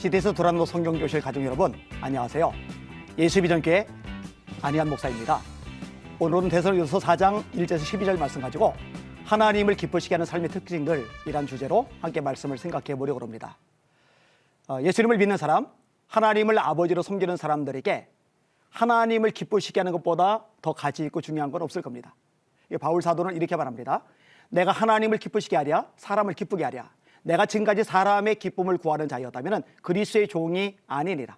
시대에서 돌아노 성경교실 가족 여러분 안녕하세요. 예수 비전교회 안희한 목사입니다. 오늘은 대선교서 4장 1절에서 12절 말씀 가지고 하나님을 기쁘시게 하는 삶의 특징들 이란 주제로 함께 말씀을 생각해 보려고 합니다. 어, 예수님을 믿는 사람, 하나님을 아버지로 섬기는 사람들에게 하나님을 기쁘시게 하는 것보다 더 가치 있고 중요한 건 없을 겁니다. 바울 사도는 이렇게 말합니다. 내가 하나님을 기쁘시게 하랴, 사람을 기쁘게 하랴. 내가 지금까지 사람의 기쁨을 구하는 자였다면 그리스의 종이 아니니라.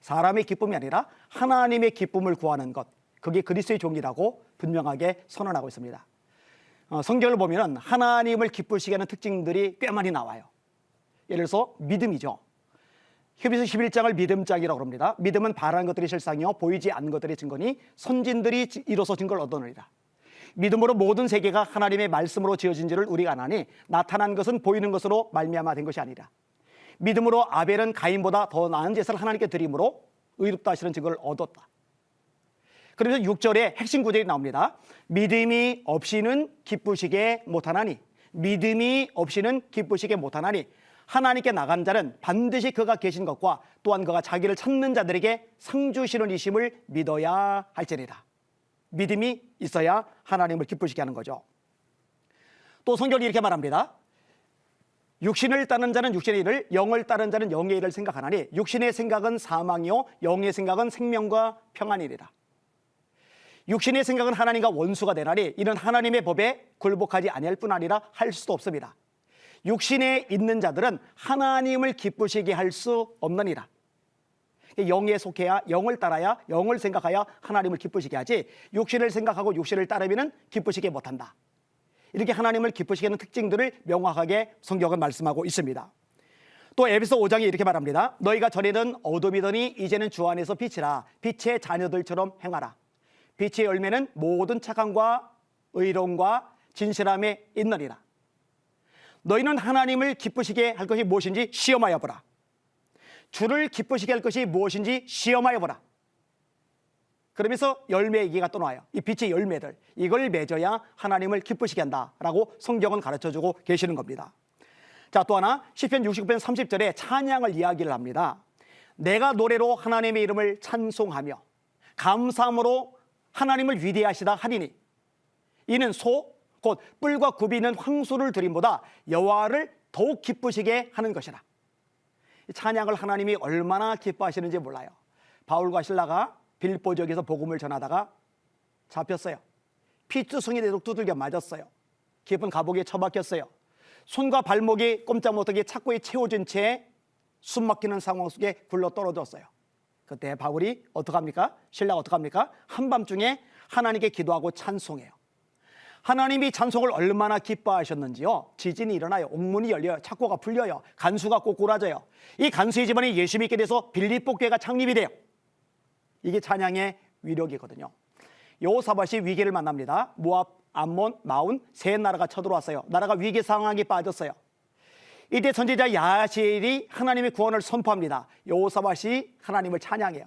사람의 기쁨이 아니라 하나님의 기쁨을 구하는 것, 그게 그리스의 종이라고 분명하게 선언하고 있습니다. 어, 성경을 보면 하나님을 기쁘시게 하는 특징들이 꽤 많이 나와요. 예를 들어서 믿음이죠. 히브리서 11장을 믿음장이라고 합니다. 믿음은 바라는 것들이 실상이요 보이지 않는 것들이 증거니 선진들이 이로써 증거를 얻어내리라. 믿음으로 모든 세계가 하나님의 말씀으로 지어진지를 우리가 아나니 나타난 것은 보이는 것으로 말미암아 된 것이 아니라 믿음으로 아벨은 가인보다 더 나은 제사를 하나님께 드림으로 의롭다 하시는 증거를 얻었다. 그러면서 6절에 핵심 구절이 나옵니다. 믿음이 없이는 기쁘시게 못하나니 믿음이 없이는 기쁘시게 못하나니 하나님께 나가는 자는 반드시 그가 계신 것과 또한 그가 자기를 찾는 자들에게 상 주시는 이심을 믿어야 할지니라. 믿음이 있어야 하나님을 기쁘시게 하는 거죠. 또 성경이 이렇게 말합니다. 육신을 따는 자는 육신의 일을, 영을 따른 자는 영의 일을 생각하나니 육신의 생각은 사망이요 영의 생각은 생명과 평안이리라. 육신의 생각은 하나님과 원수가 되나니 이는 하나님의 법에 굴복하지 아니할 뿐 아니라 할 수도 없습니다. 육신에 있는 자들은 하나님을 기쁘시게 할 수 없느니라. 영에 속해야 영을 따라야 영을 생각하여 하나님을 기쁘시게 하지 육신을 생각하고 육신을 따르면 기쁘시게 못한다. 이렇게 하나님을 기쁘시게 하는 특징들을 명확하게 성경은 말씀하고 있습니다. 또 에베소 5장에 이렇게 말합니다. 너희가 전에는 어둠이더니 이제는 주 안에서 빛이라 빛의 자녀들처럼 행하라. 빛의 열매는 모든 착함과 의로움과 진실함에 있느니라. 너희는 하나님을 기쁘시게 할 것이 무엇인지 시험하여 보라. 주를 기쁘시게 할 것이 무엇인지 시험하여 보라. 그러면서 열매 얘기가 또 나와요. 이 빛의 열매들. 이걸 맺어야 하나님을 기쁘시게 한다라고 성경은 가르쳐 주고 계시는 겁니다. 자, 또 하나 시편 69편 30절에 찬양을 이야기를 합니다. 내가 노래로 하나님의 이름을 찬송하며 감사함으로 하나님을 위대하시다 하리니 이는 소, 곧 뿔과 굽이 있는 황소를 드림보다 여호와를 더욱 기쁘시게 하는 것이라. 찬양을 하나님이 얼마나 기뻐하시는지 몰라요. 바울과 신라가 빌보 지역에서 복음을 전하다가 잡혔어요. 피투성이 되도록 두들겨 맞았어요. 깊은 감옥에 처박혔어요. 손과 발목이 꼼짝 못하게 착고에 채워진 채 숨막히는 상황 속에 굴러 떨어졌어요. 그때 바울이 어떡합니까? 신라가 어떡합니까? 한밤중에 하나님께 기도하고 찬송해요. 하나님이 찬송을 얼마나 기뻐하셨는지요. 지진이 일어나요. 옥문이 열려요. 착고가 풀려요. 간수가 꼬꾸라져요. 이 간수의 집안이 예수 믿게 돼서 빌립복교가 창립이 돼요. 이게 찬양의 위력이거든요. 여호사밧이 위기를 만납니다. 모압, 암몬, 마운 세 나라가 쳐들어왔어요. 나라가 위기 상황에 빠졌어요. 이때 선지자 야시엘이 하나님의 구원을 선포합니다. 여호사밧이 하나님을 찬양해요.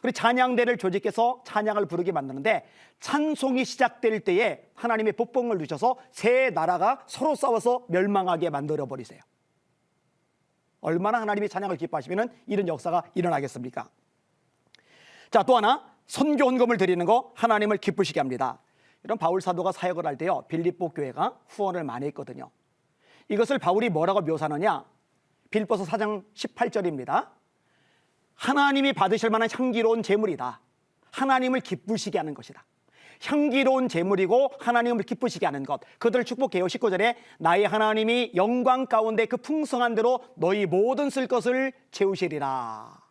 그리고 찬양대를 조직해서 찬양을 부르게 만드는데 찬송이 시작될 때에 하나님의 복봉을 주셔서 세 나라가 서로 싸워서 멸망하게 만들어 버리세요. 얼마나 하나님이 찬양을 기뻐하시면 이런 역사가 일어나겠습니까? 자, 또 하나 선교 헌금을 드리는 거 하나님을 기쁘시게 합니다. 이런 바울 사도가 사역을 할 때요. 빌립보 교회가 후원을 많이 했거든요. 이것을 바울이 뭐라고 묘사하느냐? 빌보서 4장 18절입니다. 하나님이 받으실 만한 향기로운 제물이다. 하나님을 기쁘시게 하는 것이다. 향기로운 제물이고 하나님을 기쁘시게 하는 것. 그들을 축복해요. 19절에 나의 하나님이 영광 가운데 그 풍성한 대로 너희 모든 쓸 것을 채우시리라.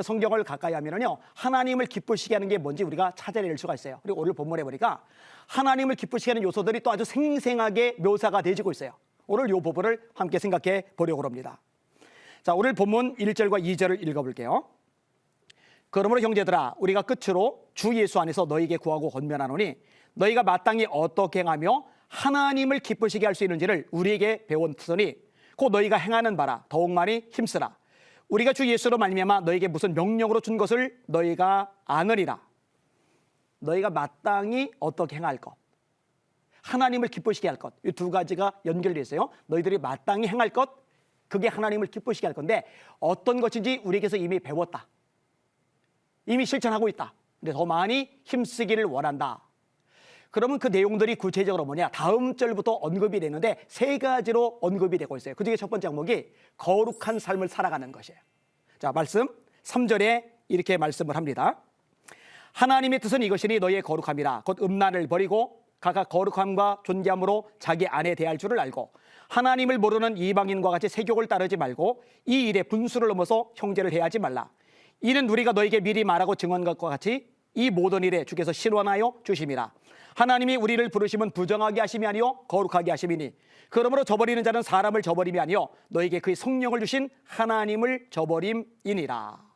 성경을 가까이 하면요. 하나님을 기쁘시게 하는 게 뭔지 우리가 찾아낼 수가 있어요. 그리고 오늘 본문에 보니까 하나님을 기쁘시게 하는 요소들이 또 아주 생생하게 묘사가 되지고 있어요. 오늘 요 부분을 함께 생각해 보려고 합니다. 자, 오늘 본문 1절과 2절을 읽어볼게요. 그러므로 형제들아 우리가 끝으로 주 예수 안에서 너희에게 구하고 권면하노니 너희가 마땅히 어떻게 행하며 하나님을 기쁘시게 할 수 있는지를 우리에게 배웠으니 곧 너희가 행하는 바라. 더욱 많이 힘쓰라. 우리가 주 예수로 말미암아 너희에게 무슨 명령으로 준 것을 너희가 아느리라. 너희가 마땅히 어떻게 행할 것? 하나님을 기쁘시게 할 것. 이 두 가지가 연결되어 있어요. 너희들이 마땅히 행할 것 그게 하나님을 기쁘시게 할 건데 어떤 것인지 우리에게서 이미 배웠다. 이미 실천하고 있다. 근데 더 많이 힘쓰기를 원한다. 그러면 그 내용들이 구체적으로 뭐냐? 다음 절부터 언급이 되는데 세 가지로 언급이 되고 있어요. 그 중에 첫 번째 항목이 거룩한 삶을 살아가는 것이에요. 자, 말씀 3절에 이렇게 말씀을 합니다. 하나님의 뜻은 이것이니 너희의 거룩함이라 곧 음란을 버리고 각각 거룩함과 존귀함으로 자기 아내 대할 줄을 알고 하나님을 모르는 이방인과 같이 세욕을 따르지 말고 이 일에 분수를 넘어서 형제를 해하지 말라. 이는 우리가 너에게 미리 말하고 증언한 것과 같이 이 모든 일에 주께서 실원하여 주심이라. 하나님이 우리를 부르심은 부정하게 하심이 아니요 거룩하게 하심이니 그러므로 저버리는 자는 사람을 저버림이 아니요 너에게 그의 성령을 주신 하나님을 저버림이니라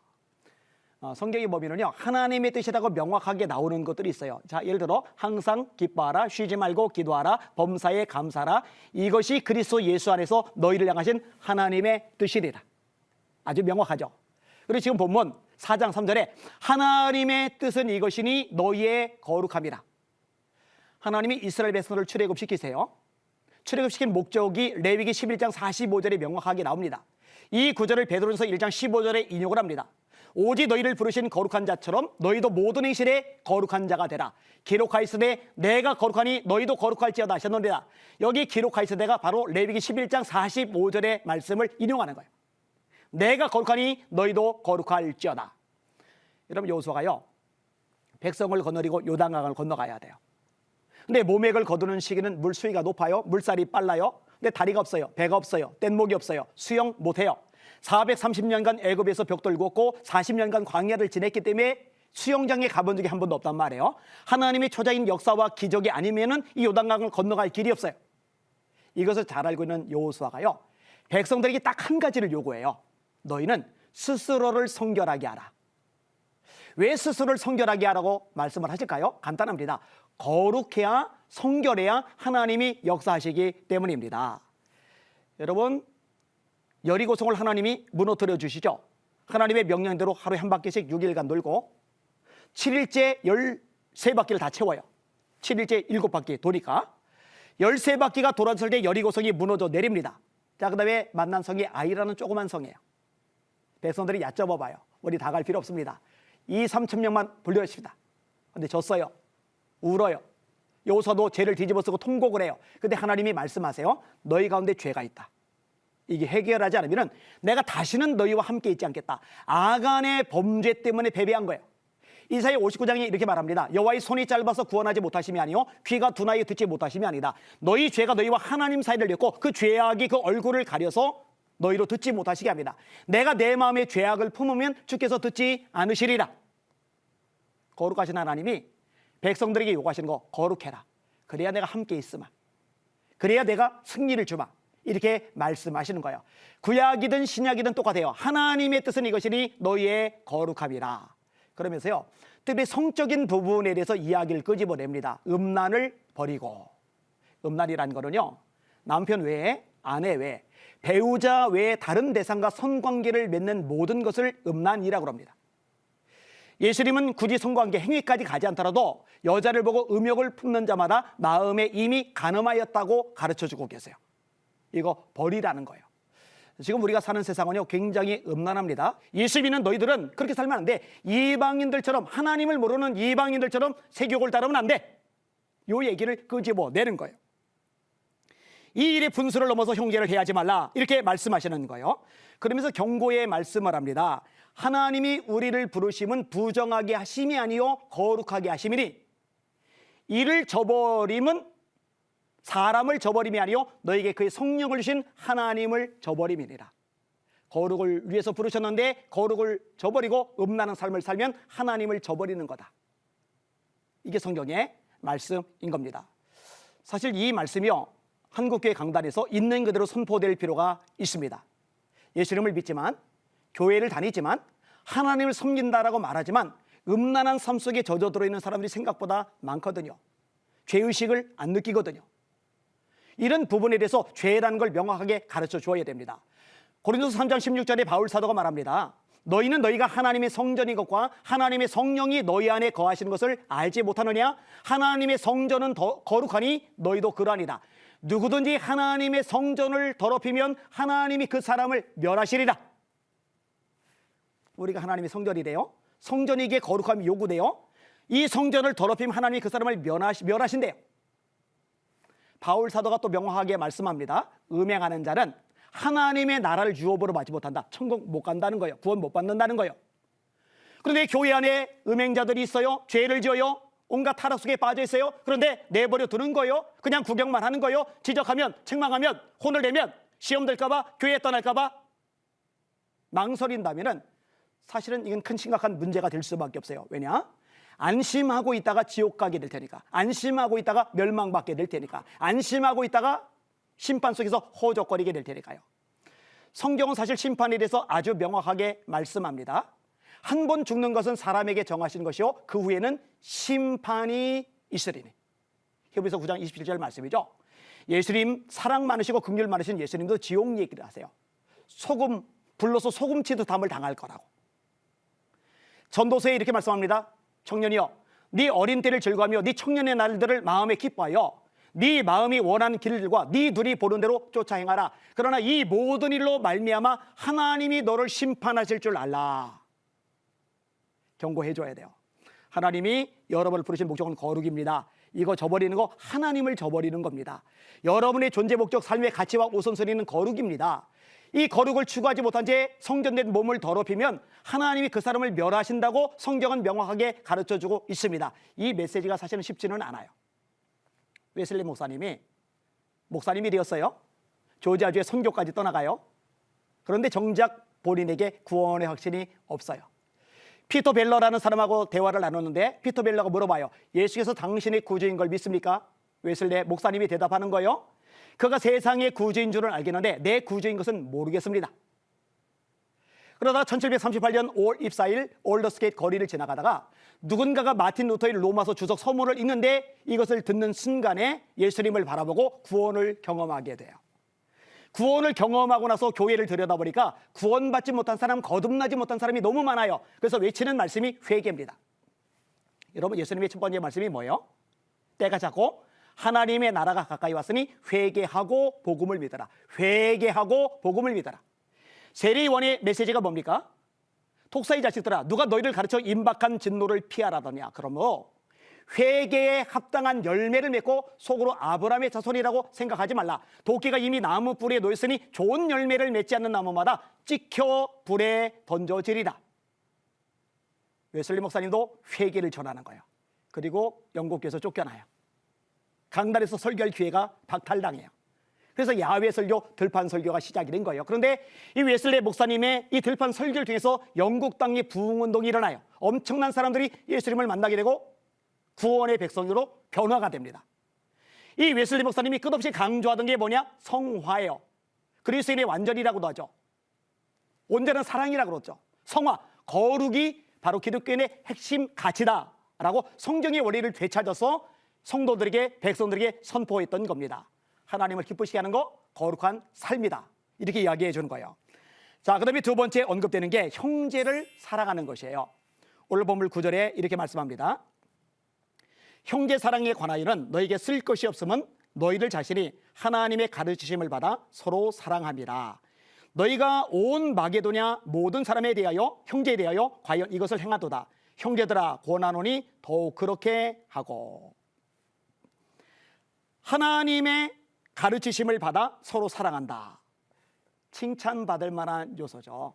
어, 성경의 범위는요 하나님의 뜻이라고 명확하게 나오는 것들이 있어요. 자 예를 들어 항상 기뻐하라, 쉬지 말고 기도하라, 범사에 감사라. 이것이 그리스도 예수 안에서 너희를 향하신 하나님의 뜻이니라. 아주 명확하죠. 그리고 지금 본문 4장 3절에 하나님의 뜻은 이것이니 너희의 거룩함이라. 하나님이 이스라엘 백성을 출애굽시키세요. 출애굽시킨 목적이 레위기 11장 45절에 명확하게 나옵니다. 이 구절을 베드로전서 1장 15절에 인용을 합니다. 오직 너희를 부르신 거룩한 자처럼 너희도 모든 행실에 거룩한 자가 되라. 기록하였으되 내가 거룩하니 너희도 거룩할지어다 하셨느니라. 여기 기록하였으되가 바로 레위기 11장 45절의 말씀을 인용하는 거예요. 내가 거룩하니 너희도 거룩할지어다. 여러분 여호수아가요. 백성을 건너리고 요단강을 건너가야 돼요. 근데 모맥을 거두는 시기는 물 수위가 높아요. 물살이 빨라요. 근데 다리가 없어요. 배가 없어요. 뗏목이 없어요. 수영 못 해요. 430년간 애굽에서 벽돌 걷고 40년간 광야를 지냈기 때문에 수영장에 가본 적이 한 번도 없단 말이에요. 하나님의 초자인 역사와 기적이 아니면은 이 요단강을 건너갈 길이 없어요. 이것을 잘 알고 있는 여호수아가요. 백성들에게 딱 한 가지를 요구해요. 너희는 스스로를 성결하게 하라. 왜 스스로를 성결하게 하라고 말씀을 하실까요? 간단합니다. 거룩해야 성결해야 하나님이 역사하시기 때문입니다. 여러분 여리고성을 하나님이 무너뜨려 주시죠. 하나님의 명령대로 하루에 한 바퀴씩 6일간 놀고 7일째 13바퀴를 다 채워요. 7일째 7바퀴 도니까 13바퀴가 돌았을 때 여리고성이 무너져 내립니다. 자, 그 다음에 만난 성이 아이라는 조그만 성이에요. 백성들이 얕잡아 봐요. 우리 다 갈 필요 없습니다. 2, 3천 명만 불려십시다. 근데 졌어요. 울어요. 여호사도 죄를 뒤집어 쓰고 통곡을 해요. 근데 하나님이 말씀하세요. 너희 가운데 죄가 있다. 이게 해결하지 않으면 내가 다시는 너희와 함께 있지 않겠다. 아간의 범죄 때문에 패배한 거예요. 이사야 59장에 이렇게 말합니다. 여호와의 손이 짧아서 구원하지 못하심이 아니요 귀가 둔하여 듣지 못하심이 아니다. 너희 죄가 너희와 하나님 사이를 냈고 그 죄악이 그 얼굴을 가려서 너희로 듣지 못하시게 합니다. 내가 내 마음에 죄악을 품으면 주께서 듣지 않으시리라. 거룩하신 하나님이 백성들에게 요구하시는 거 거룩해라. 그래야 내가 함께 있으마. 그래야 내가 승리를 주마. 이렇게 말씀하시는 거예요. 구약이든 신약이든 똑같아요. 하나님의 뜻은 이것이니 너희의 거룩함이라. 그러면서요. 특히 성적인 부분에 대해서 이야기를 끄집어냅니다. 음란을 버리고. 음란이란 거는요. 남편 외에 아내 외에 배우자 외에 다른 대상과 성관계를 맺는 모든 것을 음란이라고 합니다. 예수님은 굳이 성관계 행위까지 가지 않더라도 여자를 보고 음욕을 품는 자마다 마음에 이미 가늠하였다고 가르쳐 주고 계세요. 이거 버리라는 거예요. 지금 우리가 사는 세상은요 굉장히 음란합니다. 예수 믿는 너희들은 그렇게 살면 안 돼. 이방인들처럼 하나님을 모르는 이방인들처럼 세교를 따르면 안 돼. 요 얘기를 끄집어 내는 거예요. 이 일의 분수를 넘어서 형제를 해야지 말라 이렇게 말씀하시는 거예요. 그러면서 경고의 말씀을 합니다. 하나님이 우리를 부르심은 부정하게 하심이 아니요 거룩하게 하심이니 이를 저버림은 사람을 저버림이 아니요 너에게 그의 성령을 주신 하나님을 저버림이니라. 거룩을 위해서 부르셨는데 거룩을 저버리고 음란한 삶을 살면 하나님을 저버리는 거다. 이게 성경의 말씀인 겁니다. 사실 이 말씀이요 한국교회 강단에서 있는 그대로 선포될 필요가 있습니다. 예수님을 믿지만 교회를 다니지만 하나님을 섬긴다라고 말하지만 음란한 삶 속에 젖어 들어 있는 사람들이 생각보다 많거든요. 죄의식을 안 느끼거든요. 이런 부분에 대해서 죄라는 걸 명확하게 가르쳐 주어야 됩니다. 고린도서 3장 16절에 바울 사도가 말합니다. 너희는 너희가 하나님의 성전인 것과 하나님의 성령이 너희 안에 거하시는 것을 알지 못하느냐? 하나님의 성전은 더 거룩하니 너희도 그러하니다. 누구든지 하나님의 성전을 더럽히면 하나님이 그 사람을 멸하시리라. 우리가 하나님의 성전이래요. 성전이기에 거룩함이 요구돼요. 이 성전을 더럽히면 하나님이 그 사람을 멸하시, 멸하신대요. 바울 사도가 또 명확하게 말씀합니다. 음행하는 자는 하나님의 나라를 유업으로 맞지 못한다. 천국 못 간다는 거예요. 구원 못 받는다는 거예요. 그런데 교회 안에 음행자들이 있어요. 죄를 지어요. 온갖 타락 속에 빠져 있어요. 그런데 내버려 두는 거예요. 그냥 구경만 하는 거예요. 지적하면, 책망하면, 혼을 내면 시험 될까봐, 교회 떠날까봐 망설인다면은 사실은 이건 큰 심각한 문제가 될 수밖에 없어요. 왜냐? 안심하고 있다가 지옥 가게 될 테니까. 안심하고 있다가 멸망받게 될 테니까. 안심하고 있다가 심판 속에서 호적거리게 될 테니까요. 성경은 사실 심판에 대해서 아주 명확하게 말씀합니다. 한 번 죽는 것은 사람에게 정하신 것이요. 그 후에는 심판이 있으리니. 히브리서 9장 27절 말씀이죠. 예수님 사랑 많으시고 긍휼 많으신 예수님도 지옥 얘기를 하세요. 소금 불로서 소금치도 담을 당할 거라고. 전도서에 이렇게 말씀합니다. 청년이여, 네 어린 때를 즐거하며 네 청년의 날들을 마음에 기뻐하여 네 마음이 원하는 길들과 네 둘이 보는 대로 쫓아 행하라. 그러나 이 모든 일로 말미암아 하나님이 너를 심판하실 줄 알라. 경고해 줘야 돼요. 하나님이 여러분을 부르신 목적은 거룩입니다. 이거 저버리는 거 하나님을 저버리는 겁니다. 여러분의 존재 목적, 삶의 가치와 우선순위는 거룩입니다. 이 거룩을 추구하지 못한 채 성전된 몸을 더럽히면 하나님이 그 사람을 멸하신다고 성경은 명확하게 가르쳐 주고 있습니다. 이 메시지가 사실은 쉽지는 않아요. 웨슬리 목사님이 목사님이 되었어요. 조지아주의 선교까지 떠나가요. 그런데 정작 본인에게 구원의 확신이 없어요. 피터 벨러라는 사람하고 대화를 나눴는데 피터 벨러가 물어봐요. 예수께서 당신의 구주인 걸 믿습니까? 웨슬리 목사님이 대답하는 거요. 그가 세상의 구주인 줄은 알겠는데 내 구주인 것은 모르겠습니다. 그러다 1738년 5월 24일 올더스게이트 거리를 지나가다가 누군가가 마틴 루터의 로마서 주석 서문을 읽는데 이것을 듣는 순간에 예수님을 바라보고 구원을 경험하게 돼요. 구원을 경험하고 나서 교회를 들여다보니까 구원받지 못한 사람, 거듭나지 못한 사람이 너무 많아요. 그래서 외치는 말씀이 회개입니다. 여러분 예수님의 첫 번째 말씀이 뭐예요? 때가 작고 하나님의 나라가 가까이 왔으니 회개하고 복음을 믿어라. 회개하고 복음을 믿어라. 세리원의 메시지가 뭡니까? 독사의 자식들아 누가 너희를 가르쳐 임박한 진노를 피하라더냐 그러므로 회개에 합당한 열매를 맺고 속으로 아브라함의 자손이라고 생각하지 말라 도끼가 이미 나무 뿌리에 놓였으니 좋은 열매를 맺지 않는 나무마다 찍혀 불에 던져지리라 웨슬리 목사님도 회개를 전하는 거예요 그리고 영국교에서 쫓겨나요 강단에서 설교할 기회가 박탈당해요 그래서 야외 설교, 들판 설교가 시작이 된 거예요. 그런데 이 웨슬레 목사님의 이 들판 설교를 통해서 영국 땅에 부흥 운동이 일어나요. 엄청난 사람들이 예수님을 만나게 되고 구원의 백성으로 변화가 됩니다. 이 웨슬리 목사님이 끝없이 강조하던 게 뭐냐? 성화예요. 그리스인의 완전이라고도 하죠. 온전한 사랑이라고 그러죠. 성화, 거룩이 바로 기독교인의 핵심 가치다라고 성경의 원리를 되찾아서 성도들에게 백성들에게 선포했던 겁니다. 하나님을 기쁘시게 하는 거 거룩한 삶이다. 이렇게 이야기해 주는 거예요. 자, 그다음에 두 번째 언급되는 게 형제를 사랑하는 것이에요. 오늘 본문 9절에 이렇게 말씀합니다. 형제 사랑에 관하여는 너에게 쓸 것이 없으면 너희들 자신이 하나님의 가르치심을 받아 서로 사랑함이라. 너희가 온 마게도냐 모든 사람에 대하여 형제에 대하여 과연 이것을 행하도다. 형제들아 권하노니 더욱 그렇게 하고 하나님의 가르치심을 받아 서로 사랑한다. 칭찬받을 만한 요소죠.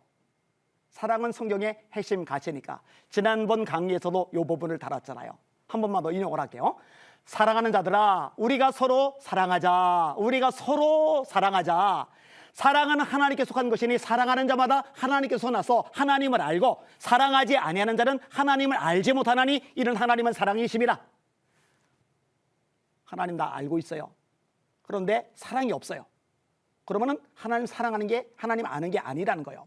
사랑은 성경의 핵심 가치니까. 지난번 강의에서도 이 부분을 달았잖아요. 한 번만 더 인용을 할게요. 사랑하는 자들아, 우리가 서로 사랑하자. 우리가 서로 사랑하자. 사랑은 하나님께 속한 것이니 사랑하는 자마다 하나님께 속나서 하나님을 알고 사랑하지 아니하는 자는 하나님을 알지 못하나니 이는 하나님은 사랑이심이라. 하나님 다 알고 있어요. 그런데 사랑이 없어요. 그러면은 하나님 사랑하는 게 하나님 아는 게 아니라는 거예요.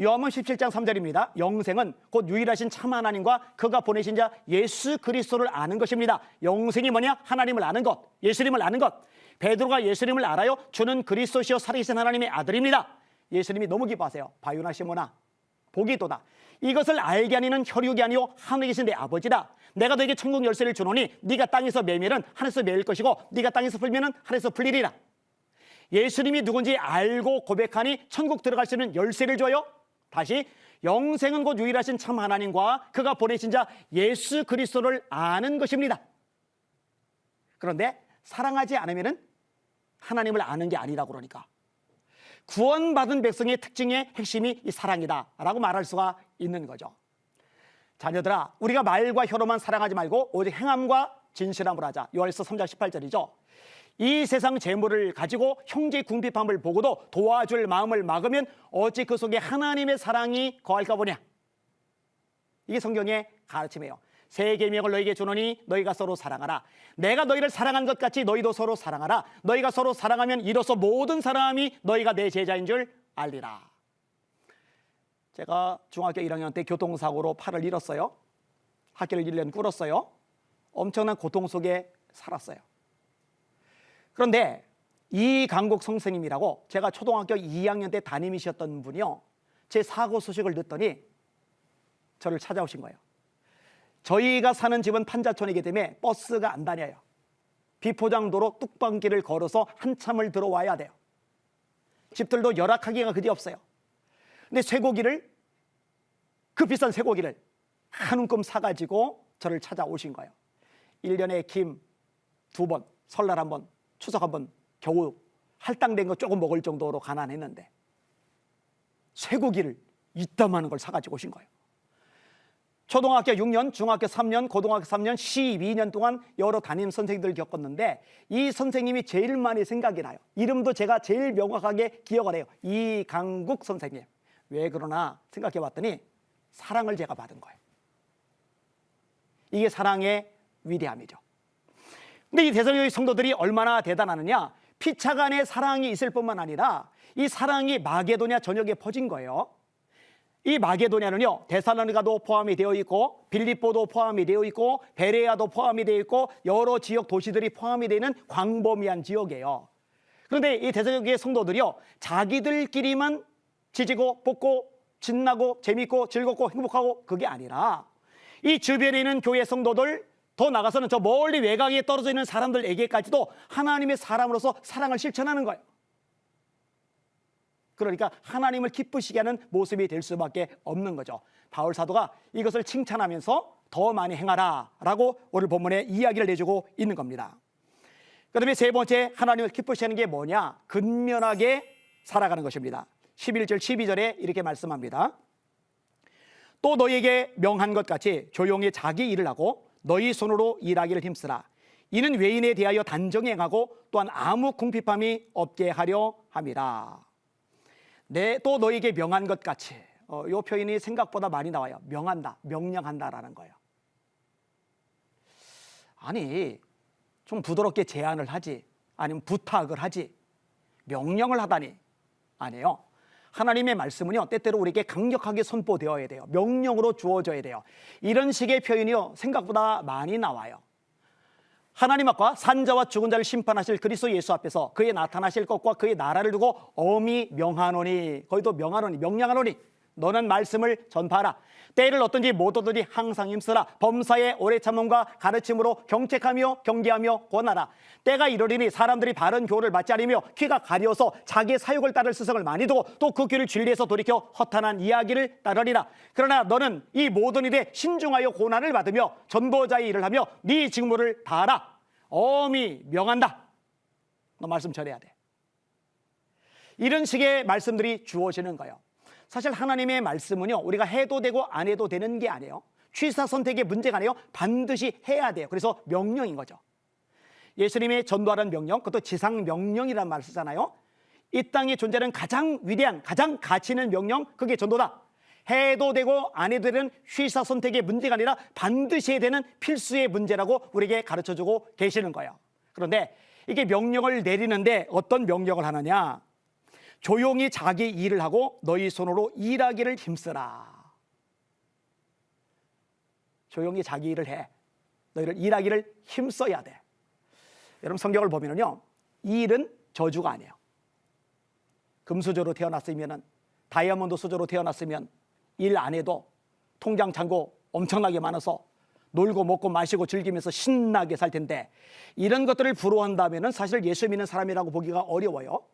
요한은 17장 3절입니다. 영생은 곧 유일하신 참 하나님과 그가 보내신 자 예수 그리스도를 아는 것입니다. 영생이 뭐냐? 하나님을 아는 것, 예수님을 아는 것. 베드로가 예수님을 알아요. 주는 그리스도시요 살아계신 하나님의 아들입니다. 예수님이 너무 기뻐하세요. 바유나 시모나 복이 도다. 이것을 알게 하니는 혈육이 아니요 하늘에 계신 내 아버지다. 내가 너에게 천국 열쇠를 주노니 네가 땅에서 매면은 하늘에서 매일 것이고 네가 땅에서 풀면은 하늘에서 풀리리라. 예수님이 누군지 알고 고백하니 천국 들어갈 수 있는 열쇠를 줘요. 다시 영생은 곧 유일하신 참 하나님과 그가 보내신 자 예수 그리스도를 아는 것입니다. 그런데 사랑하지 않으면은 하나님을 아는 게 아니라 그러니까 구원받은 백성의 특징의 핵심이 이 사랑이다라고 말할 수가 있는 거죠. 자녀들아, 우리가 말과 혀로만 사랑하지 말고 오직 행함과 진실함을 하자. 요한일서 3장 18절이죠. 이 세상 재물을 가지고 형제 궁핍함을 보고도 도와줄 마음을 막으면 어찌 그 속에 하나님의 사랑이 거할까 보냐. 이게 성경의 가르침이에요. 새 계명을 너에게 주노니 너희가 서로 사랑하라. 내가 너희를 사랑한 것 같이 너희도 서로 사랑하라. 너희가 서로 사랑하면 이로써 모든 사람이 너희가 내 제자인 줄 알리라. 제가 중학교 1학년 때 교통사고로 팔을 잃었어요. 학교를 1년 꿇었어요. 엄청난 고통 속에 살았어요. 그런데 이 강국 선생님이라고 제가 초등학교 2학년 때 담임이셨던 분이요. 제 사고 소식을 듣더니 저를 찾아오신 거예요. 저희가 사는 집은 판자촌이기 때문에 버스가 안 다녀요. 비포장도로 뚝방길을 걸어서 한참을 들어와야 돼요. 집들도 열악하기가 그리 없어요. 근데 쇠고기를 그 비싼 쇠고기를 한 움큼 사가지고 저를 찾아오신 거예요. 1년에 김 두 번, 설날 한 번, 추석 한 번 겨우 할당된 거 조금 먹을 정도로 가난했는데 쇠고기를 이따만한 걸 사가지고 오신 거예요. 초등학교 6년, 중학교 3년, 고등학교 3년, 12년 동안 여러 담임 선생님들 겪었는데 이 선생님이 제일 많이 생각이 나요. 이름도 제가 제일 명확하게 기억을 해요. 이강국 선생님. 왜 그러나 생각해 봤더니 사랑을 제가 받은 거예요. 이게 사랑의 위대함이죠. 근데 이 대성의 성도들이 얼마나 대단하느냐? 피차 간의 사랑이 있을 뿐만 아니라 이 사랑이 마게도냐 전역에 퍼진 거예요. 이 마게도냐는요 데살로니가도 포함이 되어 있고 빌립보도 포함이 되어 있고 베레아도 포함이 되어 있고 여러 지역 도시들이 포함이 되는 광범위한 지역이에요. 그런데 이 대성의 성도들이요 자기들끼리만 지지고 볶고 신나고 재밌고 즐겁고 행복하고 그게 아니라 이 주변에 있는 교회 성도들 더 나가서는 저 멀리 외곽에 떨어져 있는 사람들에게까지도 하나님의 사람으로서 사랑을 실천하는 거예요. 그러니까 하나님을 기쁘시게 하는 모습이 될 수밖에 없는 거죠. 바울 사도가 이것을 칭찬하면서 더 많이 행하라라고 오늘 본문에 이야기를 내주고 있는 겁니다. 그다음에 세 번째 하나님을 기쁘시하는 게 뭐냐? 근면하게 살아가는 것입니다. 11절 12절에 이렇게 말씀합니다. 또 너에게 명한 것 같이 조용히 자기 일을 하고 너희 손으로 일하기를 힘쓰라. 이는 외인에 대하여 단정행하고 또한 아무 궁핍함이 없게 하려 함이라. 네, 또 너에게 명한 것 같이. 어, 요 표현이 생각보다 많이 나와요. 명한다, 명령한다라는 거예요. 아니, 좀 부드럽게 제안을 하지, 아니면 부탁을 하지, 명령을 하다니 아니에요. 하나님의 말씀은요, 때때로 우리에게 강력하게 선포되어야 돼요. 명령으로 주어져야 돼요. 이런 식의 표현이요, 생각보다 많이 나와요. 하나님 앞과 산자와 죽은 자를 심판하실 그리스도 예수 앞에서 그의 나타나실 것과 그의 나라를 두고 엄히 명하노니 거기도 명하노니 명령하노니 너는 말씀을 전파하라. 때를 어떤지 못 얻으니 항상 힘쓰라. 범사의 오래 참음과 가르침으로 경책하며 경계하며 권하라. 때가 이르리니 사람들이 바른 교를 받지 않으며 귀가 가려서 자기의 사욕을 따를 스승을 많이 두고 또그 귀를 진리에서 돌이켜 허탄한 이야기를 따르리라. 그러나 너는 이 모든 일에 신중하여 고난을 받으며 전도자의 일을 하며 네 직무를 다하라. 엄히 명한다. 너 말씀 전해야 돼. 이런 식의 말씀들이 주어지는 거예요 사실 하나님의 말씀은요, 우리가 해도 되고 안 해도 되는 게 아니에요. 취사 선택의 문제가 아니에요. 반드시 해야 돼요. 그래서 명령인 거죠. 예수님의 전도하는 명령, 그것도 지상 명령이라는 말을 쓰잖아요. 이 땅에 존재하는 가장 위대한, 가장 가치 있는 명령, 그게 전도다. 해도 되고 안 해도 되는 취사 선택의 문제가 아니라 반드시 해야 되는 필수의 문제라고 우리에게 가르쳐 주고 계시는 거예요. 그런데 이게 명령을 내리는데 어떤 명령을 하느냐? 조용히 자기 일을 하고 너희 손으로 일하기를 힘쓰라. 조용히 자기 일을 해. 너희를 일하기를 힘써야 돼. 여러분 성경을 보면은요. 일은 저주가 아니에요. 금수저로 태어났으면 다이아몬드 수저로 태어났으면 일 안 해도 통장 잔고 엄청나게 많아서 놀고 먹고 마시고 즐기면서 신나게 살 텐데 이런 것들을 부러워한다면 사실 예수 믿는 사람이라고 보기가 어려워요.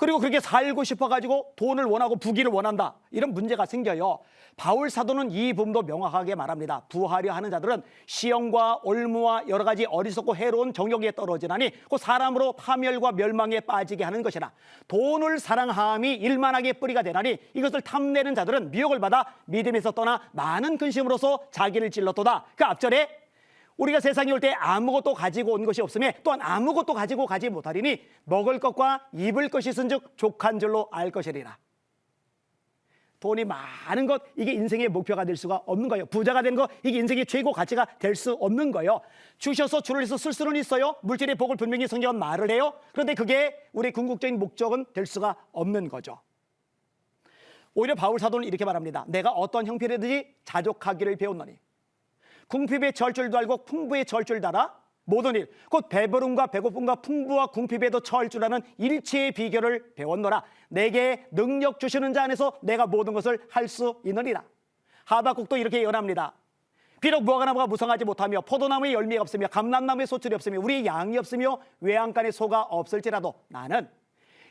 그리고 그렇게 살고 싶어가지고 돈을 원하고 부귀를 원한다. 이런 문제가 생겨요. 바울 사도는 이 부분도 명확하게 말합니다. 부하려 하는 자들은 시험과 올무와 여러 가지 어리석고 해로운 정욕에 떨어지나니 그 사람으로 파멸과 멸망에 빠지게 하는 것이라. 돈을 사랑함이 일만하게 뿌리가 되나니 이것을 탐내는 자들은 미혹을 받아 믿음에서 떠나 많은 근심으로서 자기를 찔렀도다. 그 앞절에 우리가 세상에 올 때 아무것도 가지고 온 것이 없으며 또한 아무것도 가지고 가지 못하리니 먹을 것과 입을 것이 있은즉 족한 줄로 알 것이리라. 돈이 많은 것 이게 인생의 목표가 될 수가 없는 거예요. 부자가 된거 이게 인생의 최고 가치가 될 수 없는 거예요. 주셔서 주를 위해서 쓸 수는 있어요. 물질의 복을 분명히 성경은 말을 해요. 그런데 그게 우리 궁극적인 목적은 될 수가 없는 거죠. 오히려 바울 사도는 이렇게 말합니다. 내가 어떤 형편이든지 자족하기를 배웠노니 궁핍의 절줄도 알고 풍부의 절줄도 알아 모든 일, 곧 배부름과 배고픔과 풍부와 궁핍에도 처할 줄 아는 일체의 비결을 배웠노라. 내게 능력 주시는 자 안에서 내가 모든 것을 할 수 있느니라. 하박국도 이렇게 예언합니다. 비록 무화과나무가 무성하지 못하며 포도나무에 열매가 없으며 감람나무에 소출이 없으며 우리의 양이 없으며 외양간에 소가 없을지라도 나는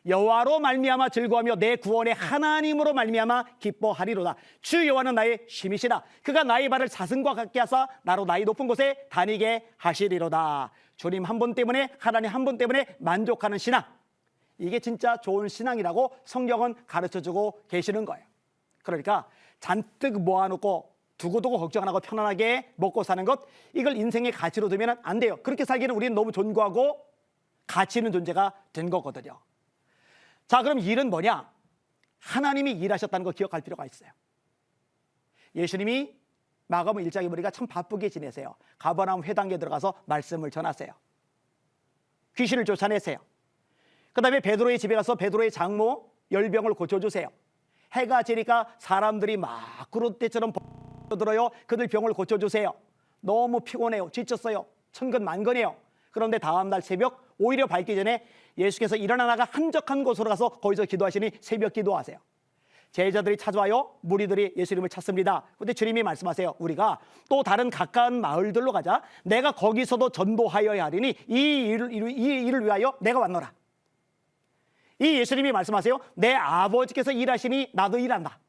여호와로 말미암아 즐거하며 내 구원의 하나님으로 말미암아 기뻐하리로다. 주 여호와는 나의 힘이시다. 그가 나의 발을 사슴과 같게 하사 나로 나의 높은 곳에 다니게 하시리로다. 주님 한 분 때문에 하나님 한 분 때문에 만족하는 신앙. 이게 진짜 좋은 신앙이라고 성경은 가르쳐주고 계시는 거예요. 그러니까 잔뜩 모아놓고 두고두고 걱정 안 하고 편안하게 먹고 사는 것 이걸 인생의 가치로 두면 안 돼요. 그렇게 살기는 우리는 너무 존귀하고 가치 있는 존재가 된 거거든요. 자, 그럼 일은 뭐냐? 하나님이 일하셨다는 거 기억할 필요가 있어요. 예수님이 마가복 일장에 보니까 참 바쁘게 지내세요. 가버나움 회당에 들어가서 말씀을 전하세요. 귀신을 쫓아내세요. 그 다음에 베드로의 집에 가서 베드로의 장모 열병을 고쳐 주세요. 해가 지니까 사람들이 막 구름대처럼 들어요. 그들 병을 고쳐 주세요. 너무 피곤해요. 지쳤어요. 천근만근해요. 그런데 다음 날 새벽 오히려 밝기 전에 예수께서 일어나다가 한적한 곳으로 가서 거기서 기도하시니 새벽 기도하세요. 제자들이 찾아와요. 무리들이 예수 님을 찾습니다. 근데 주님이 말씀하세요. 우리가 또 다른 가까운 마을들로 가자. 내가 거기서도 전도하여야 하리니 이 일을, 이 일을 위하여 내가 왔노라. 이 예수님이 말씀하세요. 내 아버지께서 일하시니 나도 일한다.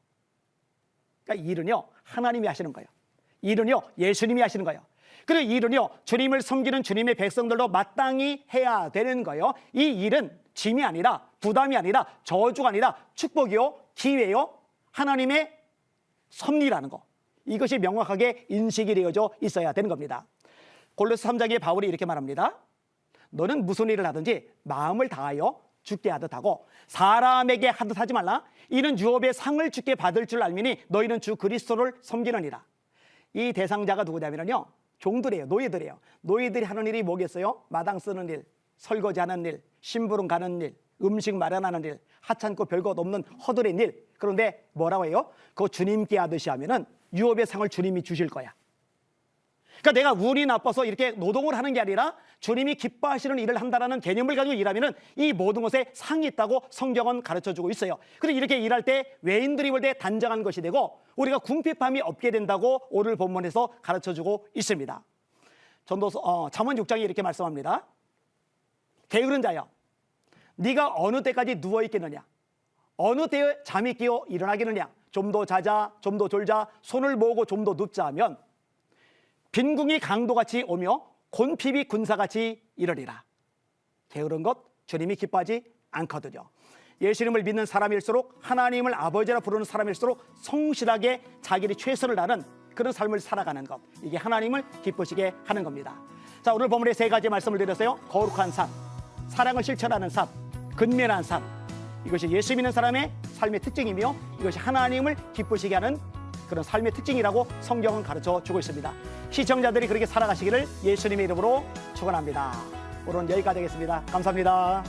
그러니까 일은요 하나님이 하시는 거예요. 일은요 예수님이 하시는 거예요. 그리고 이 일은요, 주님을 섬기는 주님의 백성들도 마땅히 해야 되는 거예요. 이 일은 짐이 아니라, 부담이 아니라, 저주가 아니라, 축복이요, 기회요, 하나님의 섭리라는 거. 이것이 명확하게 인식이 되어져 있어야 되는 겁니다. 골로스 3장에 바울이 이렇게 말합니다. 너는 무슨 일을 하든지 마음을 다하여 죽게 하듯 하고 사람에게 하듯 하지 말라. 이는 유업의 상을 죽게 받을 줄 알미니 너희는 주 그리스도를 섬기느니라. 이 대상자가 누구냐면요. 종들이에요. 노예들이에요. 노예들이 하는 일이 뭐겠어요? 마당 쓰는 일, 설거지 하는 일, 심부름 가는 일, 음식 마련하는 일, 하찮고 별것 없는 허들의 일. 그런데 뭐라고 해요? 그 주님께 하듯이 하면은 유업의 상을 주님이 주실 거야. 그러니까 내가 운이 나빠서 이렇게 노동을 하는 게 아니라 주님이 기뻐하시는 일을 한다라는 개념을 가지고 일하면은 이 모든 것에 상이 있다고 성경은 가르쳐 주고 있어요. 그래서 이렇게 일할 때 외인들이 볼 때 단정한 것이 되고 우리가 궁핍함이 없게 된다고 오늘 본문에서 가르쳐 주고 있습니다. 전도서 어, 잠언 6장에 이렇게 말씀합니다. 게으른 자여 네가 어느 때까지 누워 있겠느냐 어느 때에 잠이 끼어 일어나겠느냐 좀 더 자자 좀 더 졸자 손을 모으고 좀 더 눕자 하면 빈궁이 강도같이 오며 곤핍이 군사같이 이르리라. 게으른 것 주님이 기뻐하지 않거든요. 예수님을 믿는 사람일수록 하나님을 아버지라 부르는 사람일수록 성실하게 자기의 최선을 다하는 그런 삶을 살아가는 것 이게 하나님을 기쁘시게 하는 겁니다. 자 오늘 본문에 세 가지 말씀을 드렸어요. 거룩한 삶, 사랑을 실천하는 삶, 근면한 삶 이것이 예수 믿는 사람의 삶의 특징이며 이것이 하나님을 기쁘시게 하는 그런 삶의 특징이라고 성경은 가르쳐 주고 있습니다. 시청자들이 그렇게 살아가시기를 예수님의 이름으로 축원합니다. 오늘은 여기까지 하겠습니다. 감사합니다.